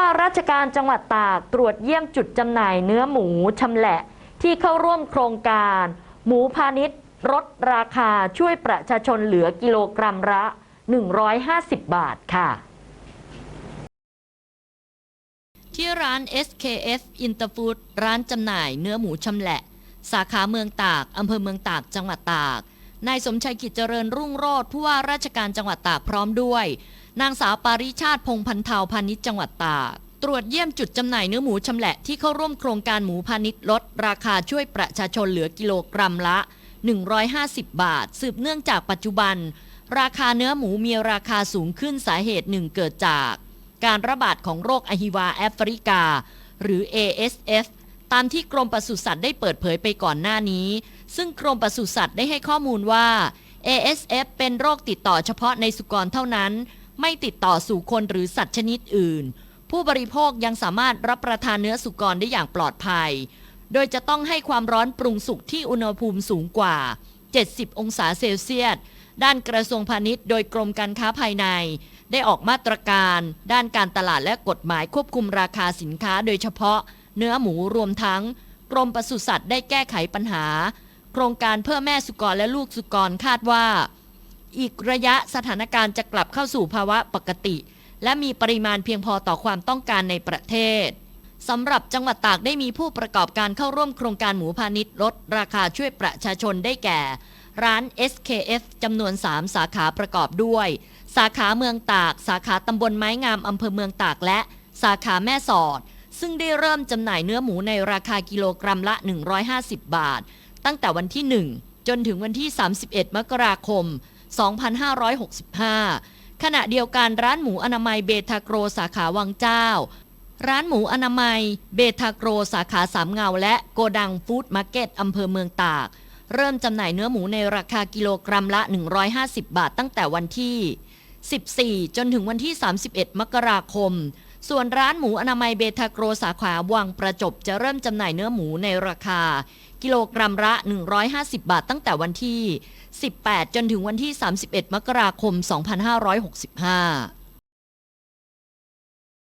ว่าราชการจังหวัดตากตรวจเยี่ยมจุดจำหน่ายเนื้อหมูชำแหละ ที่เข้าร่วมโครงการ หมูพาณิชย์ลดราคาช่วยประชาชนเหลือกิโลกรัมละ 150 บาทค่ะ ที่ร้าน SKF Interfood ร้านจำหน่ายเนื้อหมูชำแหละ สาขาเมืองตากอำเภอเมืองตากจังหวัดตากนายสมชัยกิจเจริญรุ่งโรธผู้ว่าราชการจังหวัดตากพร้อมด้วย นางสาวปาริชาติพงพันเทาพาณิชย์จังหวัดตากตรวจเยี่ยมจุดจำหน่ายเนื้อหมูชำแหละที่เข้าร่วมโครงการหมูพาณิชย์ลด ราคาช่วยประชาชนเหลือกิโลกรัมละ 150 บาท สืบเนื่องจากปัจจุบัน ราคาเนื้อหมูมีราคาสูงขึ้นสาเหตุหนึ่งเกิดจาก การระบาดของโรคอหิวาแอฟริกา หรือ ASF ตามที่กรมปศุสัตว์ได้เปิดเผยไปก่อนหน้านี้ ซึ่งกรมปศุสัตว์ได้ให้ข้อมูลว่า ASF เป็นโรคติดต่อเฉพาะในสุกรเท่านั้น ไม่ติดต่อสู่คนหรือสัตว์ชนิดอื่น ผู้บริโภคยังสามารถรับประทานเนื้อสุกรได้อย่างปลอดภัย โดยจะต้องให้ความร้อนปรุงสุกที่อุณหภูมิสูงกว่า 70 องศาเซลเซียส ด้านกระทรวงพาณิชย์โดยกรมการค้าภายใน ได้ออกมาตรการ ด้านการตลาดและกฎหมายควบคุมราคาสินค้า โดยเฉพาะ เนื้อหมูรวมทั้ง กรมปศุสัตว์ได้แก้ไขปัญหา โครงการเพื่อแม่สุกรและลูกสุกรคาดว่า อีกระยะสถานการณ์จะกลับเข้าสู่ภาวะปกติ และมีปริมาณเพียงพอต่อความต้องการในประเทศสำหรับจังหวัดตากได้มีผู้ประกอบการเข้าร่วมโครงการหมูพาณิชย์ลดราคาช่วยประชาชนได้แก่ ร้าน SKF จำนวน 3 สาขาประกอบด้วย สาขาเมืองตาก สาขาตำบลไม้งามอำเภอเมืองตากและสาขาแม่สอด ซึ่งได้เริ่มจำหน่ายเนื้อหมูในราคากิโลกรัมละ 150 บาท ตั้งแต่วันที่ 1 จนถึงวันที่ 31 มกราคม 2565 ขณะเดียวกันร้านหมูอนามัยเบทาโกรสาขาวังเจ้า ร้านหมูอนามัยเบทาโกรสาขาสามเงา และโกดังฟู้ดมาร์เก็ตอำเภอเมืองตาก เริ่มจำหน่ายเนื้อหมูในราคากิโลกรัมละ 150 บาทตั้งแต่วันที่ 14 จนถึงวันที่ 31 มกราคม ส่วนร้านหมูอนามัยเบทาโกรสาขาวังประจบจะเริ่มจำหน่ายเนื้อหมูในราคา กิโลกรัมละ 150 บาทตั้งแต่วันที่ 18 จนถึงวันที่ 31 มกราคม 2565